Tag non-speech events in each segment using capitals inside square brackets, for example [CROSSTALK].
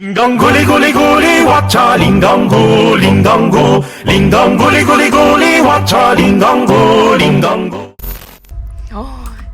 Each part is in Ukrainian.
링강 구리 구리 구리 와차 링강 구 링강 구 링강 구리 구리 구리 와차 링강 구 링강 구 О,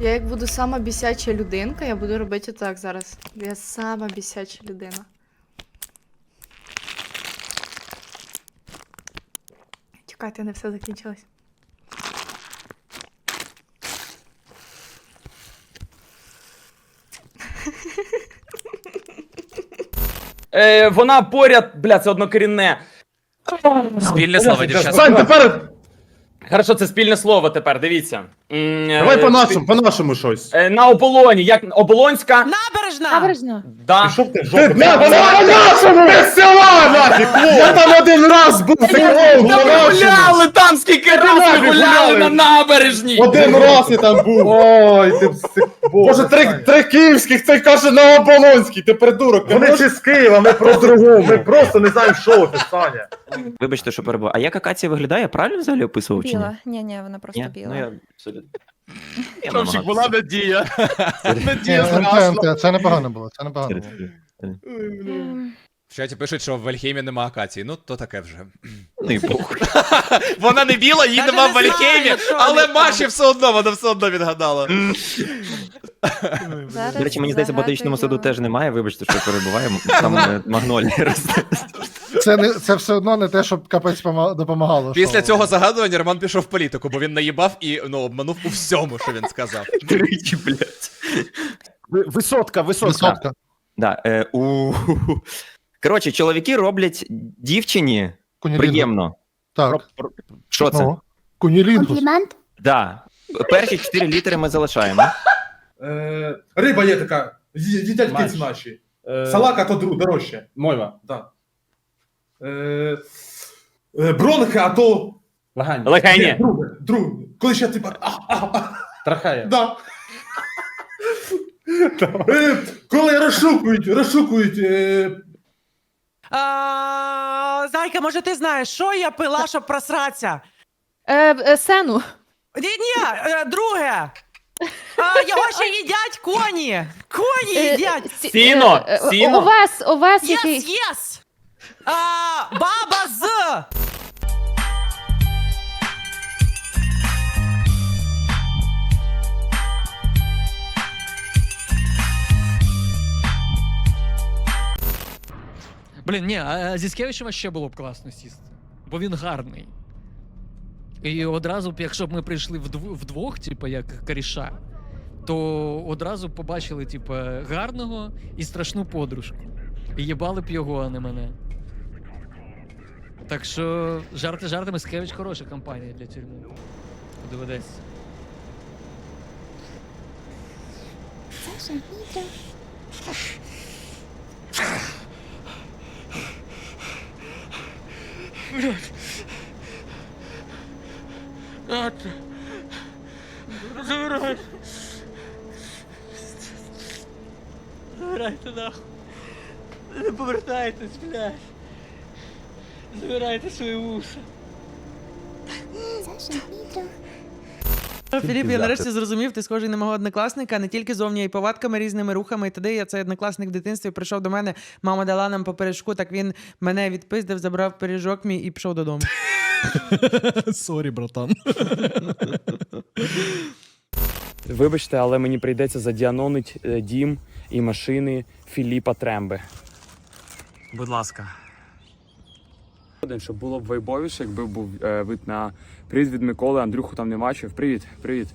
я як буду сама бісяча людинка, я буду робити так зараз. Я сама бісяча людина. Чекайте, не все закінчилось. Е, вона поряд, бля, це однокорінне. Спільне слово, дівчата. Сань, тепер Хорошо, це спільне слово тепер, дивіться. М, е, давай по-нашому, по-нашому щось. е, На оболоні, як оболонська. Набережна! Набережно. Да. Пішов ти в жопу. Ти по-нашому! Без села, нафіг! Я там один раз був, ти кров, Та ви гуляли там скільки разів гуляли гуляли? на набережній! Один раз я там був. Ой, ти Боже, три, три київських, це каже на Оболонський, ти придурок. Вони чи з Києва, ми про другому. Ми просто не знаємо, що ти, Саня. Вибачте, що перебуваю. А як акація виглядає? Правильно взагалі описував чи ні? Біла. Ні, ні, вона просто Ні? біла. Ну, я абсолютно. Я Томчик, намагався. була надія. [LAUGHS] Надія НТ, зросла. НТ, це непогано було, це непогано було. Ем, В чаті пишуть, що в Вальхеймі нема акації. Ну, то таке вже. Ну і похуй. [LAUGHS] Вона не біла, її Та нема в не знаю, Вальхеймі, що але вони Маші все одно, вона все одно відгадала. зараз До речі, мені здається, в ботанічному саду теж немає. Вибачте, що перебуваємо. Там е, магнолії. [LAUGHS] Це, не, це все одно не те, щоб капець допомагало. Після що- цього загадування Роман пішов в політику, бо він наїбав і ну, обманув у всьому, що він сказав. Тричі, блядь. Висотка, Висотка. Да, е, у... Коротше, чоловіки роблять дівчині Кунілінгус. приємно. Так. Що це? Ну, Кунілінгус. Да. Перші чотири літери ми залишаємо. Е, риба є така, їдять наші. Е, Салака то дру, дорожче. Мойва. Да. Е, е, бронхи, а то. Лагань. Легені. Друге, друге. Коли ще типа. А, а, а, Трахея. да. Е, коли розшукують, розшукують. Е, А, Зайка, може ти знаєш, що я пила, щоб просратися? Е, е, сену. Ні, ні, е, друге. А, його ще їдять коні. Коні Е, їдять. сі- Сіно, е, е, сіно. Овес, овес Єс, єс. А, Баба з. Блін, ні, а зі Скевичем ще було б класно сісти, бо він гарний. І одразу якщо б ми прийшли вдв- вдвох, типу, як коріша, то одразу побачили, типу, гарного і страшну подружку. І їбали б його, а не мене. Так що жарти жартами Скевич хороша компанія для тюрми. Доведеться. Забирайте. Забирайте нахуй. Не повертайтесь, блядь. Забирайте свої вуса. Філіп, я нарешті зрозумів, ти схожий на мого однокласника, не тільки зовні, а й повадками, різними рухами і т.д. Я цей однокласник в дитинстві прийшов до мене, мама дала нам по пиріжку, так він мене відпиздив, забрав пиріжок мій і пішов додому. [LAUGHS] Сорі, братан. [LAUGHS] Вибачте, але мені прийдеться задіанонить е, дім і машини Філіпа Тремби. Будь ласка. Один, щоб було б вайбовіше, якби був е, вид на привіт від Миколи. Андрюху там не бачив. Привіт, привіт,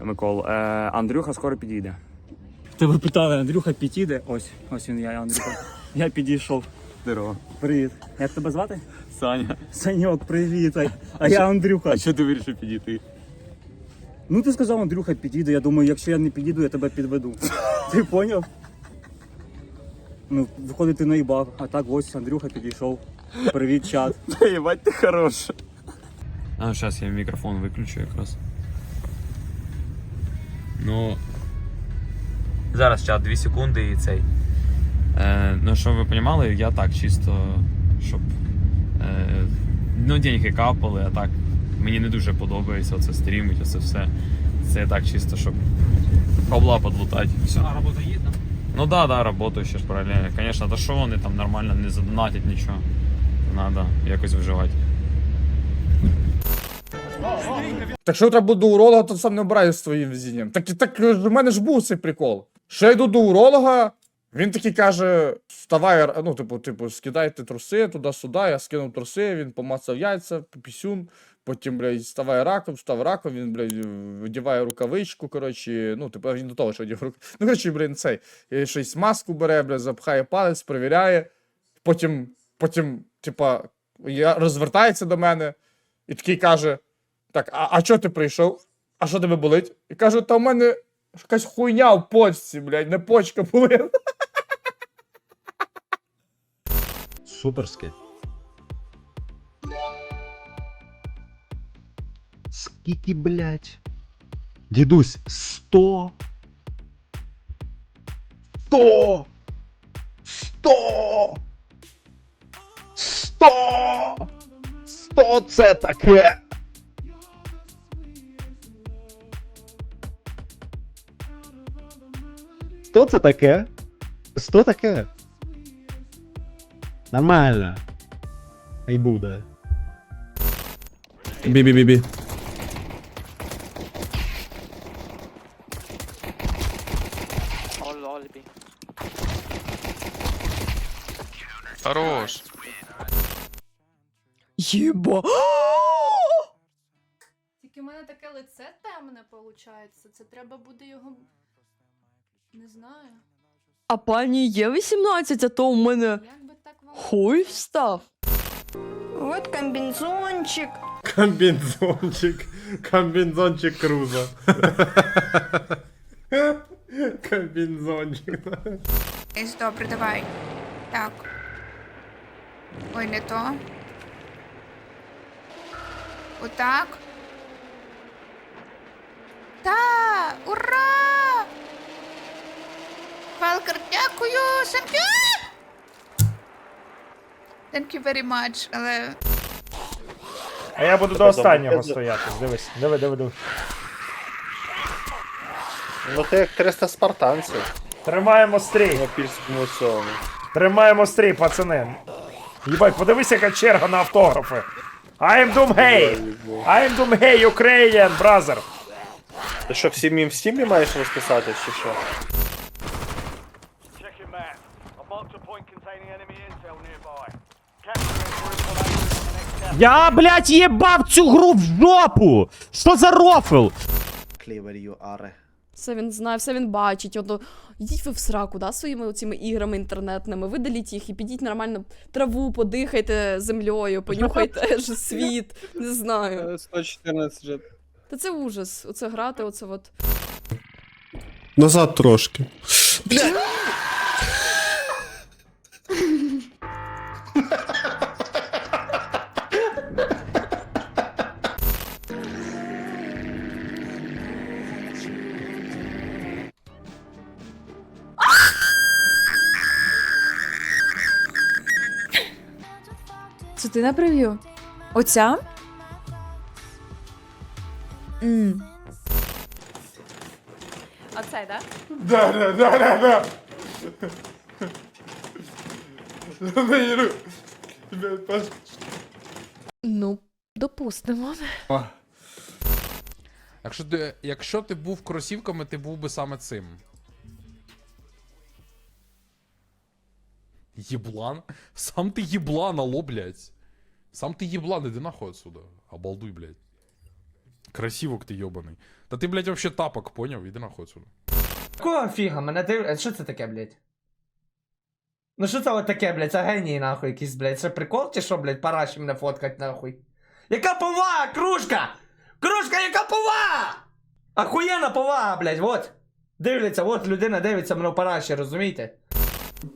Микол. Е, Андрюха скоро підійде. Тебе питали, Андрюха підійде. Ось, ось він я, Андрюха. [LAUGHS] Я підійшов. Здорово. Привіт. Як тебе звати? Саня, Саньок, привіт. А, а я Андрюха. А що ти вирішив підійти? Ну ти сказав, Андрюха підійде. Я думаю, якщо я не підійду, я тебе підведу. [LAUGHS] Ти поняв? Ну, виходить, ти наїбав. А так ось Андрюха підійшов. Привіт, чат. [LAUGHS] Та їбать ти хорош. А, зараз я мікрофон виключу якраз. Ну. Зараз чат, 2 секунди і цей. Е, ну, щоб ви розуміли, я так чисто, щоб. Е, ну, деньги капали, а так. Мені не дуже подобається оце стрімить, оце все. Це так чисто, щоб бабла подлутати. Все, а робота є, Ну да, да, работаю ще ж паралельно. Конечно, та що вони там нормально не задонатять нічого. Надо якось виживати. Так що треба до уролога, то сам не обираю своїм везінням. Так, так е, в мене ж був цей прикол. Що я йду до уролога, він такий каже: вставай, ну, типу, типу, скидайте труси туди-сюди, я скинув труси, він помацав яйця, пісюн, потім, блядь, вставай раком, встав раком, він, блядь, вдіває рукавичку, коротше, ну, типу, він до того, що одяг руку. Ну, коротше, блін, цей, е, щось маску бере, блядь, запхає палець, перевіряє, потім, потім, типа, розвертається до мене і такий каже. Так, а, а чого ти прийшов? А що тебе болить? І кажу, та в мене якась хуйня в почці, блядь, не почка болить. Суперський. Скільки, блядь? Дідусь, сто. Сто! Сто! Сто! Сто це таке! Сто це таке? Сто таке? Нормально. Хай буде. Бі-бі-бі-бі. Хорош. Єба. Тільки в мене таке лице темне виходить. Це треба буде його. Не знаю. А пані є 18, а то у мене Як би так вам. хуй встав. От комбінзончик. Комбінзончик. Комбінзончик круза. Комбінзончик. Добре, давай. Так. Ой, не то. Отак. Та! Ура! Фалкер, дякую! Thank you! Thank you very much, але... А я буду до останнього стояти. Дивись, диви, диви, диви. Ну ти як 300 спартанців. Тримаємо стрій. На пільському цьому. Тримаємо стрій, пацани. Їбать, подивись, яка черга на автографи. I am Doom Hey! I am Doom Hey, Ukrainian, brother! Ти що, всі мім в стімі маєш розписати, чи що? Я, блядь, їбав цю гру в жопу! Що за рофл? Кліверію аре. Все він знає, все він бачить. Ото йдіть ви в сраку, да, своїми цими іграми інтернетними, видаліть їх і підіть нормально траву, подихайте землею, [LAUGHS] понюхайте ж світ. Не знаю. 114 вже. Та це ужас. Оце грати, оце от. Назад трошки. Це ти на прев'ю? Оця? Мм. Оцей, да? Да, да, да, да, да. Ну, допустимо. Якщо ти, якщо ти був кросівками, ти був би саме цим. Єблан? Сам ти єблан, алло, блядь. Сам ти єблан, іди нахуй отсюда. Обалдуй, блядь. Красивок ти йобаний. Та ти, блядь, вообще тапок, поняв? Іди нахуй отсюда. Якого фіга? Мене див... Що це таке, блядь? Ну що це от таке, блядь? Це геній, нахуй, якийсь, блядь. Це прикол чи що, блядь, параші мене фоткать, нахуй? Яка повага, кружка! Кружка, яка повага! Ахуєнна повага, блядь, вот. Дивляться, от людина дивиться мене в параші, розумієте?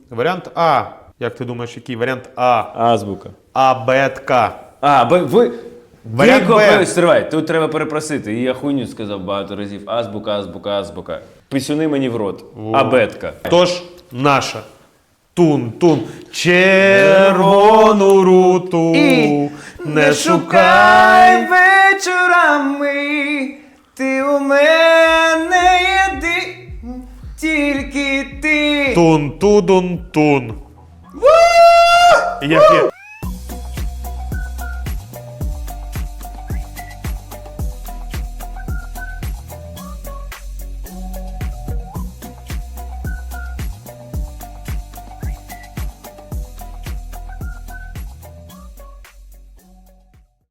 Варіант А. Як ти думаєш, який варіант А? Азбука. А, Б, К. А, ви. ви... Варіант Б. стривай, тут треба перепросити. І я хуйню сказав багато разів. Азбука, азбука, азбука. Писюни мені в рот. Абетка. Тож, наша. Тун, тун. Червону руту. не шукай. вечорами, ти у мене єди, тільки ти. Тун-тудун-тун. Як я...